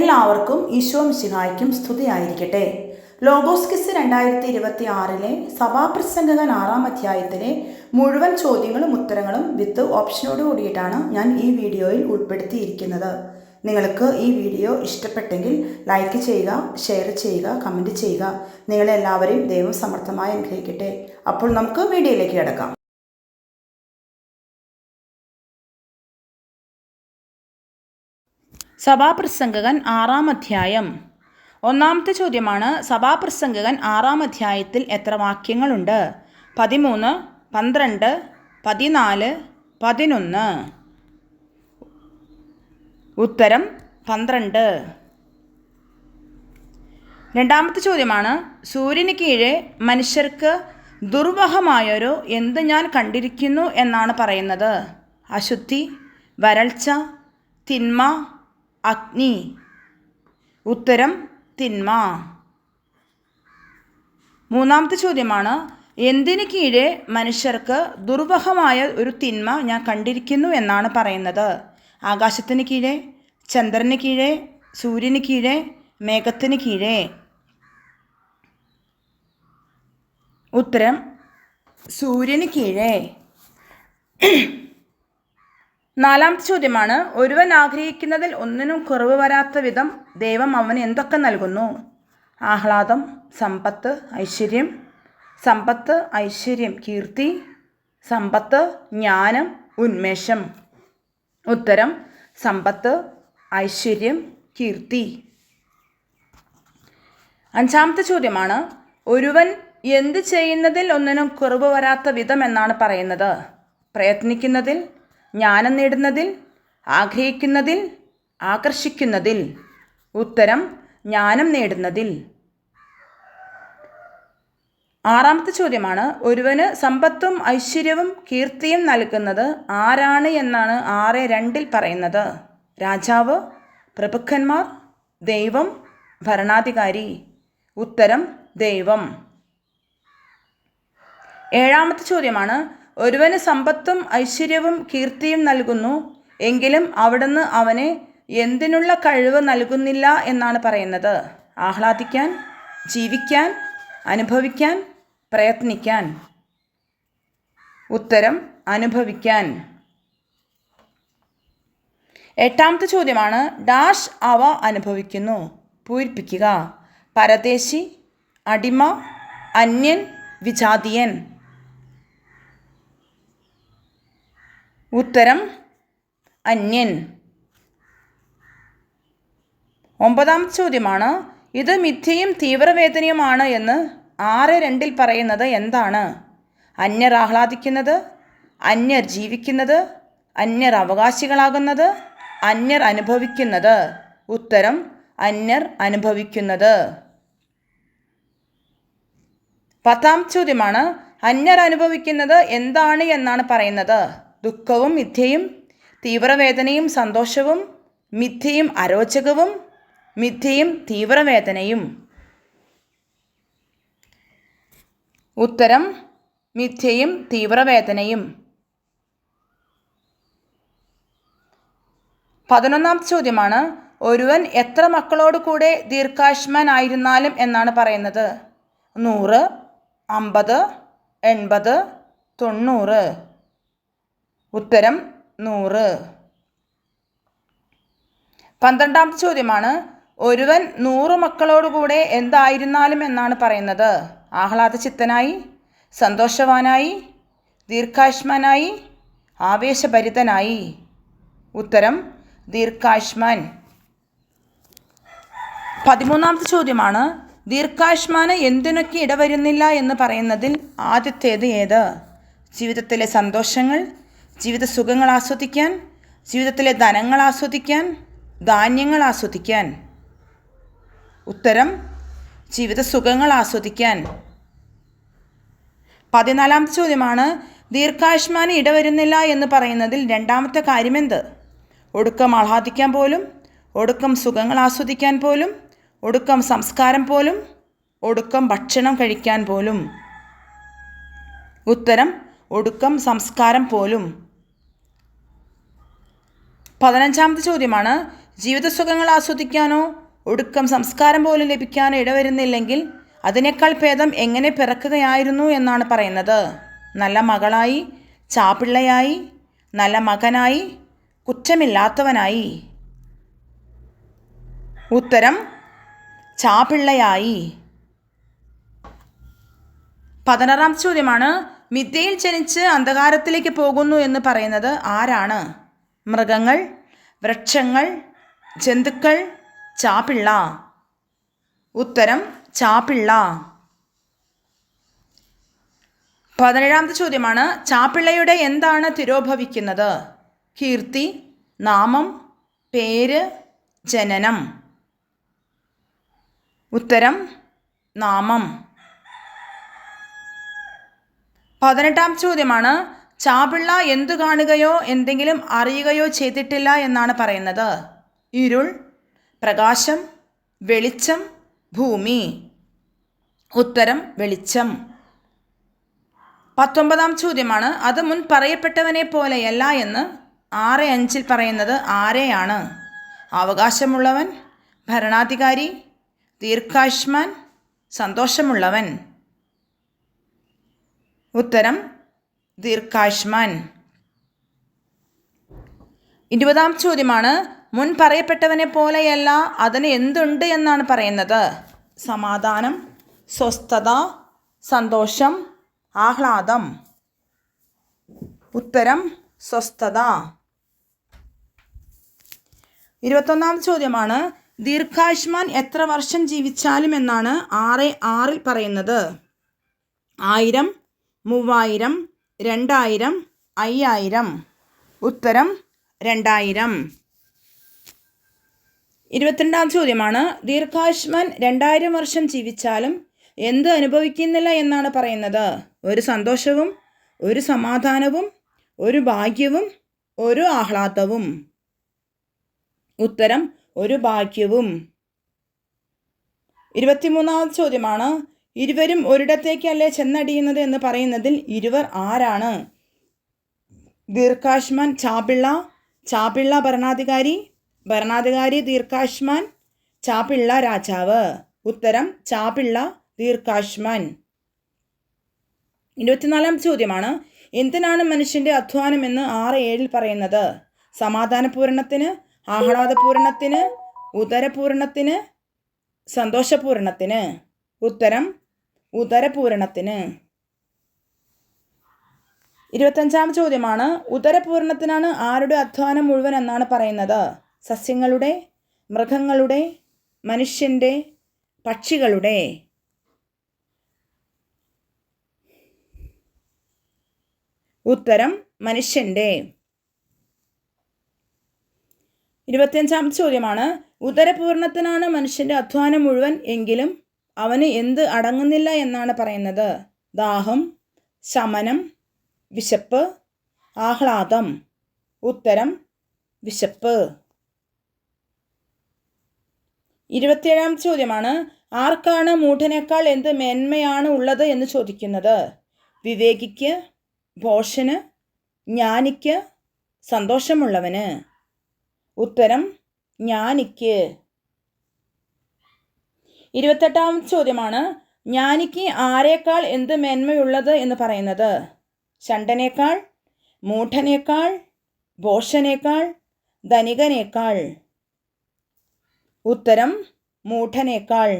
എല്ലാവർക്കും ഈശോ മിശിഹായ്ക്കും സ്തുതിയായിരിക്കട്ടെ. ലോഗോസ്കിസ് രണ്ടായിരത്തി ഇരുപത്തി ആറിലെ സഭാപ്രസംഗകൻ ആറാം അധ്യായത്തിലെ മുഴുവൻ ചോദ്യങ്ങളും ഉത്തരങ്ങളും വിത്ത് ഓപ്ഷനോട് കൂടിയിട്ടാണ് ഞാൻ ഈ വീഡിയോയിൽ ഉൾപ്പെടുത്തിയിരിക്കുന്നത്. നിങ്ങൾക്ക് ഈ വീഡിയോ ഇഷ്ടപ്പെട്ടെങ്കിൽ ലൈക്ക് ചെയ്യുക ഷെയർ ചെയ്യുക കമന്റ് ചെയ്യുക. നിങ്ങളെല്ലാവരെയും ദൈവം സമർത്ഥമായി അനുഗ്രഹിക്കട്ടെ. അപ്പോൾ നമുക്ക് വീഡിയോയിലേക്ക് കിടക്കാം. സഭാപ്രസംഗകൻ ആറാം അധ്യായം. ഒന്നാമത്തെ ചോദ്യമാണ് സഭാപ്രസംഗകൻ ആറാം അധ്യായത്തിൽ എത്ര വാക്യങ്ങളുണ്ട്? പതിമൂന്ന് പന്ത്രണ്ട് പതിനാല് പതിനൊന്ന്. ഉത്തരം പന്ത്രണ്ട്. രണ്ടാമത്തെ ചോദ്യമാണ് സൂര്യന് കീഴെ മനുഷ്യർക്ക് ദുർവഹമായൊരു എന്ത് ഞാൻ കണ്ടിരിക്കുന്നു എന്നാണ് പറയുന്നത്. അശുദ്ധി വരൾച്ച തിന്മ അഗ്നി. ഉത്തരം തിന്മ. മൂന്നാമത്തെ ചോദ്യമാണ് എന്തിനു കീഴെ മനുഷ്യർക്ക് ദുർവഹമായ ഒരു തിന്മ ഞാൻ കണ്ടിരിക്കുന്നു എന്നാണ് പറയുന്നത്? ആകാശത്തിന് കീഴെ ചന്ദ്രന് കീഴെ സൂര്യന് കീഴെ മേഘത്തിന് കീഴെ. ഉത്തരം സൂര്യന് കീഴെ. നാലാമത്തെ ചോദ്യമാണ് ഒരുവൻ ആഗ്രഹിക്കുന്നതിൽ ഒന്നിനും കുറവ് വരാത്ത വിധം ദൈവം അവന് എന്തൊക്കെ നൽകുന്നു? ആഹ്ലാദം സമ്പത്ത് ഐശ്വര്യം. സമ്പത്ത് ഐശ്വര്യം കീർത്തി. സമ്പത്ത് ജ്ഞാനം ഉന്മേഷം. ഉത്തരം സമ്പത്ത് ഐശ്വര്യം കീർത്തി. അഞ്ചാമത്തെ ചോദ്യമാണ് ഒരുവൻ എന്ത് ചെയ്യുന്നതിൽ ഒന്നിനും കുറവ് വരാത്ത വിധം എന്നാണ് പറയുന്നത്. പ്രയത്നിക്കുന്നതിൽ ജ്ഞാനം നേടുന്നതിൽ ആഗ്രഹിക്കുന്നതിൽ ആകർഷിക്കുന്നതിൽ. ഉത്തരം ജ്ഞാനം നേടുന്നതിൽ. ആറാമത്തെ ചോദ്യമാണ് ഒരുവന് സമ്പത്തും ഐശ്വര്യവും കീർത്തിയും നൽകുന്നത് ആരാണ് എന്നാണ് ആറ് രണ്ടിൽ പറയുന്നത്. രാജാവ് പ്രഭുക്കന്മാർ ദൈവം ഭരണാധികാരി. ഉത്തരം ദൈവം. ഏഴാമത്തെ ചോദ്യമാണ് ഒരുവന് സമ്പത്തും ഐശ്വര്യവും കീർത്തിയും നൽകുന്നു എങ്കിലും അവിടുന്ന് അവനെ എന്തിനുള്ള കഴിവ് നൽകുന്നില്ല എന്നാണ് പറയുന്നത്. ആഹ്ലാദിക്കാൻ ജീവിക്കാൻ അനുഭവിക്കാൻ പ്രയത്നിക്കാൻ. ഉത്തരം അനുഭവിക്കാൻ. എട്ടാമത്തെ ചോദ്യമാണ് ഡാഷ് അവ അനുഭവിക്കുന്നു. പൂരിപ്പിക്കുക. പരദേശി അടിമ അന്യൻ വിജാതിയൻ. ഉത്തരം അന്യൻ. ഒമ്പതാം ചോദ്യമാണ് ഇത് മിഥ്യയും തീവ്രവേദനയുമാണ് എന്ന് ആറ് രണ്ടിൽ പറയുന്നത് എന്താണ്? അന്യർ ആഹ്ലാദിക്കുന്നത് അന്യർ ജീവിക്കുന്നത് അന്യർ അവകാശികളാകുന്നത് അന്യർ അനുഭവിക്കുന്നത്. ഉത്തരം അന്യർ അനുഭവിക്കുന്നത്. പത്താം ചോദ്യമാണ് അന്യർ അനുഭവിക്കുന്നത് എന്താണ് എന്നാണ് പറയുന്നത്. ദുഃഖവും മിഥ്യയും തീവ്രവേദനയും സന്തോഷവും മിഥ്യയും അരോചകവും മിഥ്യയും തീവ്രവേദനയും. ഉത്തരം മിഥ്യയും തീവ്രവേദനയും. പതിനൊന്നാം ചോദ്യമാണ് ഒരുവൻ എത്ര മക്കളോട് കൂടെ ദീർഘായുഷ്മാൻ ആയിരുന്നാലും എന്നാണ് പറയുന്നത്. നൂറ് അമ്പത് എൺപത് തൊണ്ണൂറ്. ഉത്തരം നൂറ്. പന്ത്രണ്ടാമത്തെ ചോദ്യമാണ് ഒരുവൻ നൂറ് മക്കളോടുകൂടെ എന്തായിരുന്നാലും എന്നാണ് പറയുന്നത്. ആഹ്ലാദ ചിത്തനായി സന്തോഷവാനായി ദീർഘായുഷ്മാനായി ആവേശഭരിതനായി. ഉത്തരം ദീർഘായുഷ്മാൻ. പതിമൂന്നാമത്തെ ചോദ്യമാണ് ദീർഘായുഷ്മാന് എന്തിനൊക്കെ ഇടവരുന്നില്ല എന്ന് പറയുന്നതിൽ ആദ്യത്തേത് ഏത്? ജീവിതത്തിലെ സന്തോഷങ്ങൾ ജീവിത സുഖങ്ങൾ ആസ്വദിക്കാൻ ജീവിതത്തിലെ ധനങ്ങൾ ആസ്വദിക്കാൻ ധാന്യങ്ങൾ ആസ്വദിക്കാൻ. ഉത്തരം ജീവിത സുഖങ്ങൾ ആസ്വദിക്കാൻ. പതിനാലാം ചോദ്യമാണ് ദീർഘായുഷ്മാന് ഇടവരുന്നില്ല എന്ന് പറയുന്നതിൽ രണ്ടാമത്തെ കാര്യമെന്ത്? ഒടുക്കം ആഹ്ലാദിക്കാൻ പോലും ഒടുക്കം സുഖങ്ങൾ ആസ്വദിക്കാൻ പോലും ഒടുക്കം സംസ്കാരം പോലും ഒടുക്കം ഭക്ഷണം കഴിക്കാൻ പോലും. ഉത്തരം ഒടുക്കം സംസ്കാരം പോലും. പതിനഞ്ചാമത്തെ ചോദ്യമാണ് ജീവിതസുഖങ്ങൾ ആസ്വദിക്കാനോ ഒടുക്കം സംസ്കാരം പോലും ലഭിക്കാനോ ഇടവരുന്നില്ലെങ്കിൽ അതിനേക്കാൾ ഭേദം എങ്ങനെ പിറക്കുകയായിരുന്നു എന്നാണ് പറയുന്നത്. നല്ല മകളായി ചാപിള്ളയായി നല്ല മകനായി കുറ്റമില്ലാത്തവനായി. ഉത്തരം ചാപിള്ളയായി. പതിനാറാം ചോദ്യമാണ് മിഥ്യയിൽ ജനിച്ച് അന്ധകാരത്തിലേക്ക് പോകുന്നു എന്ന് പറയുന്നത് ആരാണ്? മൃഗങ്ങൾ വൃക്ഷങ്ങൾ ജന്തുക്കൾ ചാപ്പിള്ള ഉത്തരം ചാപിള്ള. പതിനേഴാമത്തെ ചോദ്യമാണ് ചാപ്പിള്ളയുടെ എന്താണ് തിരോഭവിക്കുന്നത്? കീർത്തി നാമം പേര് ജനനം. ഉത്തരം നാമം. പതിനെട്ടാം ചോദ്യമാണ് ചാപിള്ള എന്തു കാണുകയോ എന്തെങ്കിലും അറിയുകയോ ചെയ്തിട്ടില്ല എന്നാണ് പറയുന്നത്. ഇരുൾ പ്രകാശം വെളിച്ചം ഭൂമി. ഉത്തരം വെളിച്ചം. പത്തൊമ്പതാം ചോദ്യമാണ്. അത് മുൻ പറയപ്പെട്ടവനെ പോലെയല്ല എന്ന് ആറ് അഞ്ചിൽ പറയുന്നത് ആരെയാണ്? അവകാശമുള്ളവൻ ഭരണാധികാരി ദീർഘായുഷ്മാൻ സന്തോഷമുള്ളവൻ. ഉത്തരം ദീർഘായുഷ്മാൻ. ഇരുപതാം ചോദ്യമാണ് മുൻ പറയപ്പെട്ടവനെ പോലെയല്ല അതിന് എന്തുണ്ട് എന്നാണ് പറയുന്നത്? സമാധാനം സ്വസ്ഥത സന്തോഷം ആഹ്ലാദം. ഉത്തരം സ്വസ്ഥത. ഇരുപത്തൊന്നാം ചോദ്യമാണ് ദീർഘായുഷ്മാൻ എത്ര വർഷം ജീവിച്ചാലും എന്നാണ് ആറ് ആറിൽ പറയുന്നത്? ആയിരം മൂവായിരം രണ്ടായിരം അയ്യായിരം. ഉത്തരം രണ്ടായിരം. ഇരുപത്തിരണ്ടാം ചോദ്യമാണ്. ദീർഘായുഷ്മാൻ രണ്ടായിരം വർഷം ജീവിച്ചാലും എന്ത് അനുഭവിക്കുന്നില്ല എന്നാണ് പറയുന്നത്. ഒരു സന്തോഷവും ഒരു സമാധാനവും ഒരു ഭാഗ്യവും ഒരു ആഹ്ലാദവും. ഉത്തരം ഒരു ഭാഗ്യവും. ഇരുപത്തിമൂന്നാമത് ചോദ്യമാണ്. ഇരുവരും ഒരിടത്തേക്കല്ലേ ചെന്നടിയുന്നത് എന്ന് പറയുന്നതിൽ ഇരുവർ ആരാണ്? ദീർഘാഷ്മാൻ ചാപിള്ള ചാപിള്ള ഭരണാധികാരി ഭരണാധികാരി ദീർഘാഷ്മാൻ ചാപിള്ള രാജാവ്. ഉത്തരം ചാപിള്ള ദീർഘാഷ്മാൻ. ഇരുപത്തിനാലാം ചോദ്യമാണ്. എന്തിനാണ് മനുഷ്യന്റെ അധ്വാനം എന്ന് ആറ് ഏഴിൽ പറയുന്നത്? സമാധാനപൂരണത്തിന് ആഹ്ലാദപൂരണത്തിന് ഉദരപൂരണത്തിന് സന്തോഷപൂരണത്തിന്. ഉത്തരം ഉദരപൂരണത്തിന്. ഇരുപത്തഞ്ചാം ചോദ്യമാണ്. ഉദരപൂരണത്തിനാണ് ആരുടെ അധ്വാനം മുഴുവൻ എന്നാണ് പറയുന്നത്. സസ്യങ്ങളുടെ മൃഗങ്ങളുടെ മനുഷ്യന്റെ പക്ഷികളുടെ. ഉത്തരം മനുഷ്യന്റെ ഇരുപത്തിയഞ്ചാം ചോദ്യമാണ്. ഉദരപൂർണത്തിനാണ് മനുഷ്യന്റെ അധ്വാനം മുഴുവൻ എങ്കിലും അവന് എന്ത് അടങ്ങുന്നില്ല എന്നാണ് പറയുന്നത്? ദാഹം ശമനം വിശപ്പ് ആഹ്ലാദം. ഉത്തരം വിശപ്പ്. ഇരുപത്തിയേഴാം ചോദ്യമാണ്. ആർക്കാണ് മൂഢനേക്കാൾ എന്ത് മേന്മയാണ് ഉള്ളത് എന്ന് ചോദിക്കുന്നത്? വിവേകിക്ക് ഭോഷന് ജ്ഞാനിക്ക് സന്തോഷമുള്ളവന്. ഉത്തരം ജ്ഞാനിക്ക്. ഇരുപത്തെട്ടാം ചോദ്യമാണ്. ജ്ഞാനിക്ക് ആരേക്കാൾ എന്ത് മേന്മയുള്ളത് എന്ന് പറയുന്നത്? ചണ്ടനേക്കാൾ മൂഢനേക്കാൾ ഭോഷനേക്കാൾ ധനികനേക്കാൾ. ഉത്തരം മൂഢനേക്കാൾ.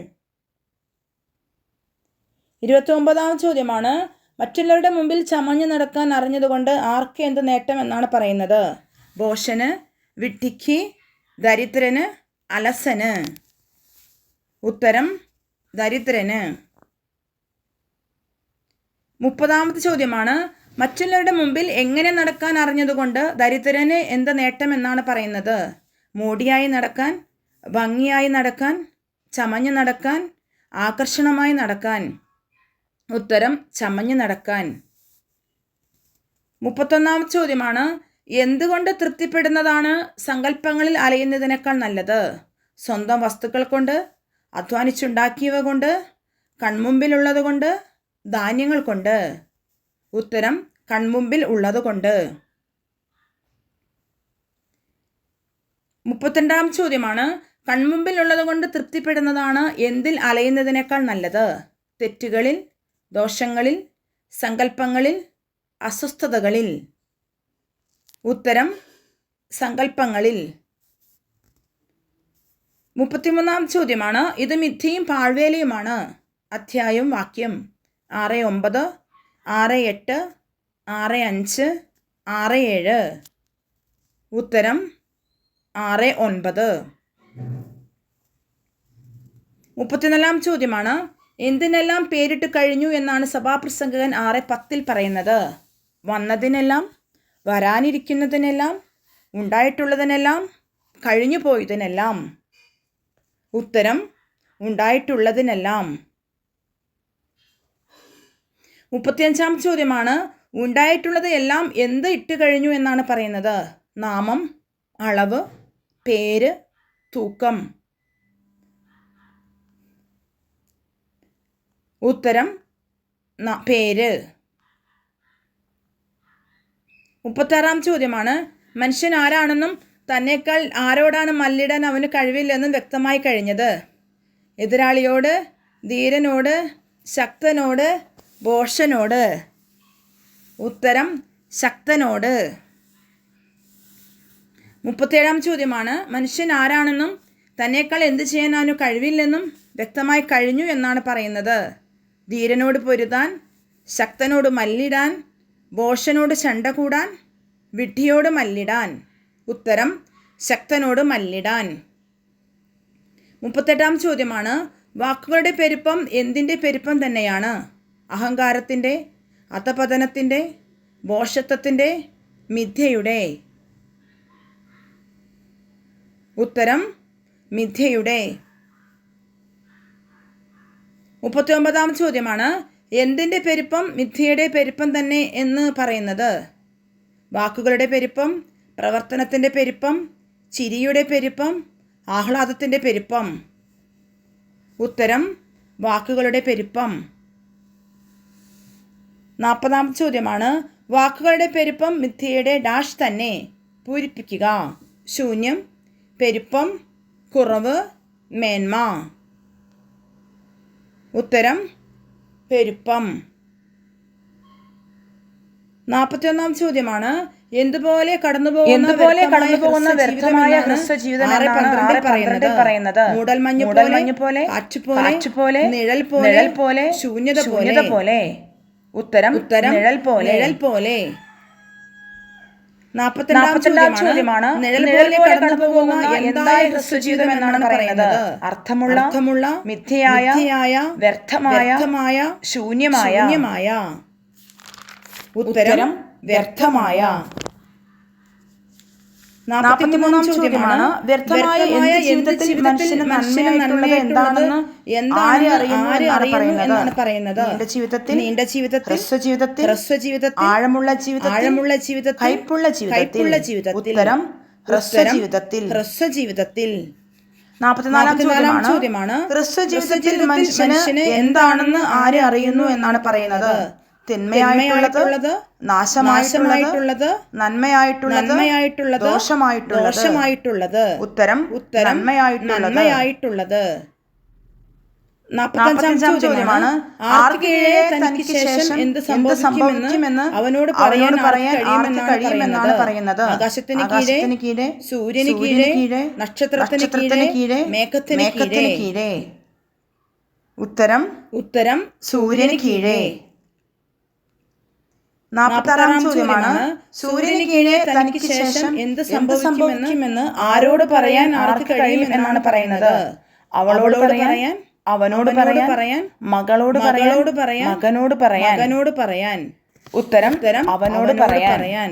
ഇരുപത്തൊമ്പതാം ചോദ്യമാണ്. മറ്റുള്ളവരുടെ മുമ്പിൽ ചമഞ്ഞു നടക്കാൻ അറിഞ്ഞതുകൊണ്ട് ആർക്ക് എന്ത് നേട്ടം എന്നാണ് പറയുന്നത്? ഭോഷന് വിട്ടിക്ക് ദരിദ്രന് അലസന്. ഉത്തരം ദരിദ്രന്. മുപ്പതാമത്തെ ചോദ്യമാണ് മറ്റുള്ളവരുടെ മുമ്പിൽ എങ്ങനെ നടക്കാൻ അറിഞ്ഞതുകൊണ്ട് ദരിദ്രന് എന്ത് നേട്ടമെന്നാണ് പറയുന്നത്? മോടിയായി നടക്കാൻ ഭംഗിയായി നടക്കാൻ ചമഞ്ഞു നടക്കാൻ ആകർഷണമായി നടക്കാൻ. ഉത്തരം ചമഞ്ഞു നടക്കാൻ. മുപ്പത്തൊന്നാമത്തെ ചോദ്യമാണ് എന്തുകൊണ്ട് തൃപ്തിപ്പെടുന്നതാണ് സങ്കല്പങ്ങളിൽ അലയുന്നതിനേക്കാൾ നല്ലത്? സ്വന്തം വസ്തുക്കൾ കൊണ്ട് അധ്വാനിച്ചുണ്ടാക്കിയവ കൊണ്ട് കൺമുമ്പിലുള്ളത് കൊണ്ട് ധാന്യങ്ങൾ കൊണ്ട്. ഉത്തരം കൺമുമ്പിൽ ഉള്ളത് കൊണ്ട്. മുപ്പത്തിരണ്ടാം ചോദ്യമാണ്. കൺമുമ്പിൽ ഉള്ളത് കൊണ്ട് തൃപ്തിപ്പെടുന്നതാണ് എന്തിൽ അലയുന്നതിനേക്കാൾ നല്ലത്? തെറ്റുകളിൽ ദോഷങ്ങളിൽ സങ്കല്പങ്ങളിൽ അസ്വസ്ഥതകളിൽ. ഉത്തരം സങ്കല്പങ്ങളിൽ. മുപ്പത്തിമൂന്നാം ചോദ്യമാണ്. ഇത് മിഥ്യയും പാഴ്വേലയുമാണ്. അധ്യായം വാക്യം. ആറ് ഒമ്പത് ആറ് എട്ട് ആറ് അഞ്ച് ആറ് ഏഴ്. ഉത്തരം ആറ് ഒൻപത്. മുപ്പത്തിനാലാം ചോദ്യമാണ്. എന്തിനെല്ലാം പേരിട്ട് കഴിഞ്ഞു എന്നാണ് സഭാപ്രസംഗകൻ ആറ് പത്തിൽ പറയുന്നത്. വന്നതിനെല്ലാം വരാനിരിക്കുന്നതിനെല്ലാം ഉണ്ടായിട്ടുള്ളതിനെല്ലാം കഴിഞ്ഞു പോയതിനെല്ലാം ഉത്തരം ഉണ്ടായിട്ടുള്ളതിനെല്ലാം. മുപ്പത്തിയഞ്ചാം ചോദ്യമാണ് ഉണ്ടായിട്ടുള്ളത് എല്ലാം എന്ത് ഇട്ട് കഴിഞ്ഞു എന്നാണ് പറയുന്നത്? നാമം അളവ് പേര് തൂക്കം. ഉത്തരം പേര്. മുപ്പത്താറാം ചോദ്യമാണ് മനുഷ്യൻ ആരാണെന്നും തന്നേക്കാൾ ആരോടാണ് മല്ലിടാൻ അവന് കഴിവില്ലെന്നും വ്യക്തമായി കഴിഞ്ഞത്? എതിരാളിയോട് ധീരനോട് ശക്തനോട് ബോഷനോട് ഉത്തരം ശക്തനോട്. മുപ്പത്തേഴാം ചോദ്യമാണ്. മനുഷ്യൻ ആരാണെന്നും തന്നേക്കാൾ എന്ത് ചെയ്യാൻ അവന് കഴിവില്ലെന്നും വ്യക്തമായി കഴിഞ്ഞു എന്നാണ് പറയുന്നത്. ധീരനോട് പൊരുതാൻ ശക്തനോട് മല്ലിടാൻ ബോഷനോട് ചണ്ട കൂടാൻ വിഡ്ഢിയോട് മല്ലിടാൻ. ഉത്തരം ശക്തനോട് മല്ലിടാൻ. മുപ്പത്തെട്ടാം ചോദ്യമാണ് വാക്കുകളുടെ പെരുപ്പം എന്തിന്റെ പെരുപ്പം തന്നെയാണ്? അഹങ്കാരത്തിന്റെ അധപതനത്തിന്റെ ബോഷത്വത്തിന്റെ മിഥ്യയുടെ. ഉത്തരം മിഥ്യയുടെ. മുപ്പത്തി ഒമ്പതാം ചോദ്യമാണ് എന്തിന്റെ പെരുപ്പം മിഥ്യയുടെ പെരുപ്പം തന്നെ എന്ന് പറയുന്നത്? വാക്കുകളുടെ പെരുപ്പം പ്രവർത്തനത്തിന്റെ പെരുപ്പം ചിരിയുടെ പെരുപ്പം ആഹ്ലാദത്തിന്റെ പെരുപ്പം. ഉത്തരം വാക്കുകളുടെ പെരുപ്പം. നാൽപ്പതാം ചോദ്യമാണ്. വാക്കുകളുടെ പെരുപ്പം മിഥ്യയുടെ ഡാഷ് തന്നെ പൂരിപ്പിക്കുക. ശൂന്യം പെരുപ്പം കുറവ് മേന്മ. ഉത്തരം പെരുപ്പം. നാൽപ്പത്തിയൊന്നാം ചോദ്യമാണ്. എന്തുപോലെ കടന്നുപോകുന്ന എന്തുപോലെ വ്യർത്ഥമായ കടന്നുപോകുന്ന വ്യക്തമായ ഹ്രസ്വ പന്ത്രണ്ടിൽ പറയുന്നത്. മൂടൽമഞ്ഞ് മൂടൽമഞ്ഞ് പോലെ പോലെ, നിഴൽ പോലെ നിഴൽ പോലെ, ശൂന്യത ശൂന്യത പോലെ. ഉത്തരം ഉത്തരം നിഴൽ പോലെ. നിഴൽ പോലെ. ചോദ്യമാണ്. നിഴൽ നിഴൽ പോലെ പോലെ കടന്നു പോകുന്ന എന്തായ എന്നാണ് പറയുന്നത്? അർത്ഥമുള്ള അർത്ഥമുള്ള മിഥ്യയായ വ്യർത്ഥമായ ശൂന്യമായ ശൂന്യമായ. ഉത്തരം വ്യർത്ഥമായ. നാൽപ്പത്തിമൂന്നാം ചോദ്യമാണ്. വ്യർത്ഥമായ എന്ത് ജീവിതത്തിൽ മനുഷ്യന് നന്മയായിട്ടുള്ളത് എന്താണെന്ന് ആര് അറിയുന്നു എന്നാണ് പറയുന്നത്? നീണ്ട ജീവിതത്തിൽ നീണ്ട ജീവിതത്തിൽ ഹ്രസ്വ ജീവിതത്തിൽ ഹ്രസ്വ ജീവിതത്തിൽ ആഴമുള്ള ആഴമുള്ള ജീവിതത്തിൽ ഉത്തരം നാൽപ്പത്തിനാലാം ചോദ്യമാണ് മനുഷ്യന് എന്താണെന്ന് ആര് അറിയുന്നു എന്നാണ് പറയുന്നത്? തിന്മയായിട്ടുള്ളത് നാശമായിട്ടുള്ളത് നന്മയായിട്ടുള്ളത് നന്മയായിട്ടുള്ളത് ദോഷമായിട്ടുള്ളത്. ദോഷമായിട്ടുള്ളത്. ഉത്തരം ഉത്തരം നന്മയായിട്ടുള്ളത്. നാൽപ്പത്തഞ്ചാം ചോദ്യമാണ് തനിക്ക് ശേഷം എന്ത് സംഭവിക്കുമെന്ന് അവനോട് പറയാൻ ആർക്ക് കഴിയുമെന്നാണ് പറയുന്നത്. ആകാശത്തിന് കീഴേ സൂര്യന് കീഴേ കീഴേ, നക്ഷത്രത്തിന് കീഴേ കീഴേ മേഘത്തിന് കീഴേ. ഉത്തരം ഉത്തരം സൂര്യന് കീഴേ. നാൽപ്പത്താറാം ചോദ്യമാണ്. സൂര്യന് കീഴേ തനിക്ക് ശേഷം എന്ത് സംഭവിക്കുമെന്ന് ആരോട് പറയാൻ ആർക്ക് കഴിയും എന്നാണ് പറയുന്നത്. അവളോട് പറയാൻ അവനോട് പറയാൻ പറയാൻ മകളോട് പറയാൻ മകളോട് പറയാൻ മകനോട് പറയാൻ. മകനോട് പറയാൻ. ഉത്തരം തരം അവനോട് പറയാൻ.